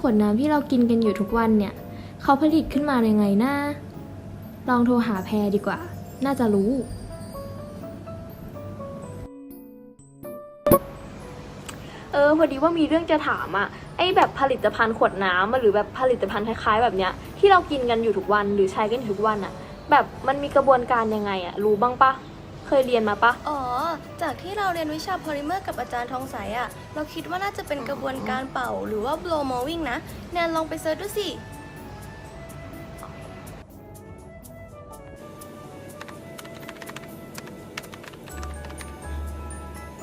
ขวดน้ำที่เรากินกันอยู่ทุกวันเนี่ย เขาผลิตขึ้นมายังไงนะลองโทรหาแพรดีกว่า น่าจะรู้ เออพอดีว่ามีเรื่องจะถามอะไอแบบผลิตภัณฑ์ขวดน้ำหรือแบบผลิตภัณฑ์คล้ายๆ แบบเนี้ยที่เรากินกันอยู่ทุกวันหรือใช้กันอยู่ทุกวันอะแบบมันมีกระบวนการยังไงอะรู้บ้างปะ เคยเรียนมาปะอ๋อ จากที่เราเรียนวิชาโพลิเมอร์กับอาจารย์ทองใสอะเราคิดว่าน่าจะเป็นกระบวนการเป่าหรือว่า blow molding นะ แนนลองไปเซิร์ชดูสิ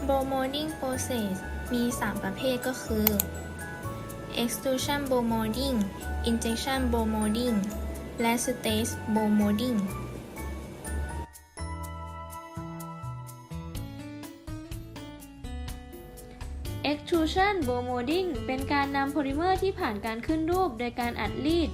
blow molding process มี 3 ประเภทก็คือ extrusion blow molding injection blow molding และ stage blow molding extrusion blow molding เป็นการนำโพลิเมอร์ที่ผ่านการขึ้นรูปโดยการอัดรีด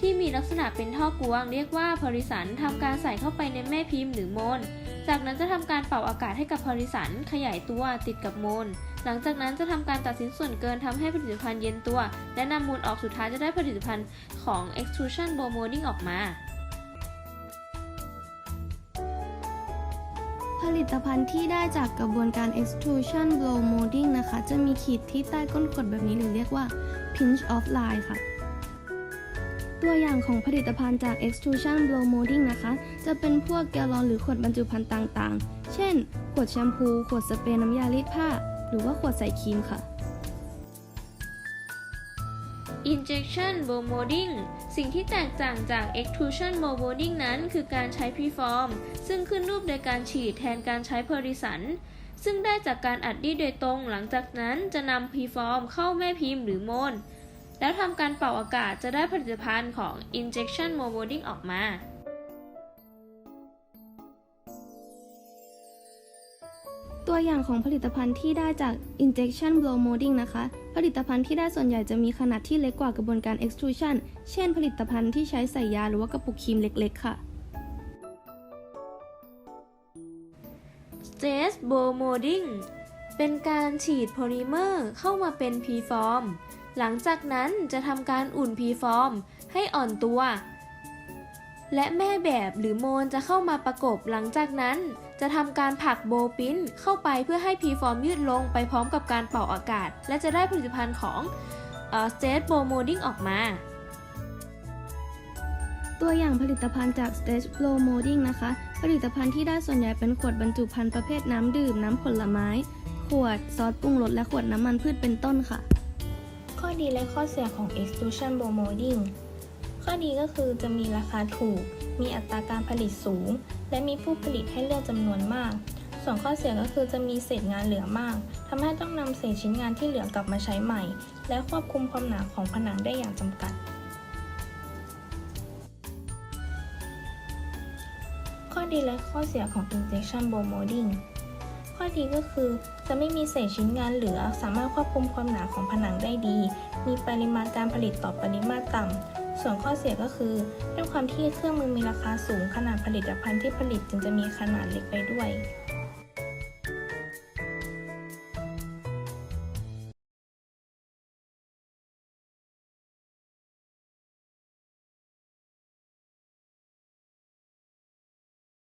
ที่มีลักษณะเป็นท่อกวางเรียกว่าพลิสันทำการใส่เข้าไปในแม่พิมพ์หรือโมลจากนั้นจะทำการเป่าอากาศให้กับพลิสันขยายตัวติดกับโมลหลังจากนั้นจะทำการตัดสินส่วนเกินทำให้ผลิตภัณฑ์เย็นตัว และนำมูลออกสุดท้ายจะได้ผลิตภัณฑ์ของ extrusion blow molding ออกมา ผลิตภัณฑ์ที่ได้จากกระบวนการ extrusion blow molding นะคะ จะมีขีดที่ใต้ก้นขวดแบบนี้หรือเรียกว่า pinch off line ค่ะ ตัวอย่างของผลิตภัณฑ์จาก extrusion blow molding นะคะ จะเป็นพวกแกลลอนหรือขวดบรรจุภัณฑ์ต่างๆ เช่น ขวดแชมพู ขวดสเปรย์น้ำยารีดผ้า หรือว่าขวดใส่ครีมค่ะ injection bow molding สิ่งที่แตกต่างจาก extrusion bow molding นั้นคือการใช้ preform ซึ่งขึ้นรูปโดยการฉีดแทนการใช้เพอริสัน ซึ่งได้จากการอัดดีโดยตรง หลังจากนั้นจะนำ preform เข้าแม่พิมพ์หรือโมนแล้วทำการเป่าอากาศจะได้ผลิตภัณฑ์ของ injection bow molding ออกมา ตัวอย่างของผลิตภัณฑ์ที่ได้จาก injection blow molding นะคะ ผลิตภัณฑ์ที่ได้ส่วนใหญ่จะมีขนาดที่เล็กกว่ากระบวนการ extrusion เช่น ผลิตภัณฑ์ที่ใช้ใส่ยาหรือว่ากระปุกครีมเล็กๆ ค่ะ stage blow molding เป็นการฉีดโพลิเมอร์เข้ามาเป็น preform หลังจากนั้นจะทำการอุ่น preform ให้อ่อนตัว และแม่แบบหรือโมลจะเข้ามาประกบหลังจากนั้น จะทำการผลักโบว์ปิ้นเข้าไปเพื่อให้ preform ยืดลงไปพร้อมกับการเป่าอากาศ และจะได้ผลิตภัณฑ์ของเอ่อ stage blow molding ออกมา ตัวอย่างผลิตภัณฑ์จาก stage blow molding นะคะ ผลิตภัณฑ์ที่ได้ส่วนใหญ่เป็นขวดบรรจุภัณฑ์ประเภทน้ำดื่ม น้ำผลไม้ ขวดซอสปรุงรสและขวดน้ำมันพืชเป็นต้นค่ะ ข้อดีและข้อเสียของ extrusion blow molding ข้อดีก็คือจะมีราคาถูก มีอัตราการผลิตสูง และมีผู้ผลิตให้เลือกจำนวนมาก ส่วนข้อเสียก็คือจะมีเศษงานเหลือมากทำให้ต้องนำเศษชิ้นงานที่เหลือกลับมาใช้ใหม่ และควบคุมความหนาของผนังได้อย่างจำกัด ข้อดีและข้อเสียของ injection blow molding ข้อดีก็คือจะไม่มีเศษชิ้นงานเหลือ สามารถควบคุมความหนาของผนังได้ดี มีปริมาณการผลิตต่อปริมาตรต่ำ ส่วนข้อเสียก็คือด้วยความที่เครื่องมือมีราคาสูงขนาดผลิตภัณฑ์ที่ผลิตจึงจะมีขนาดเล็กไปด้วย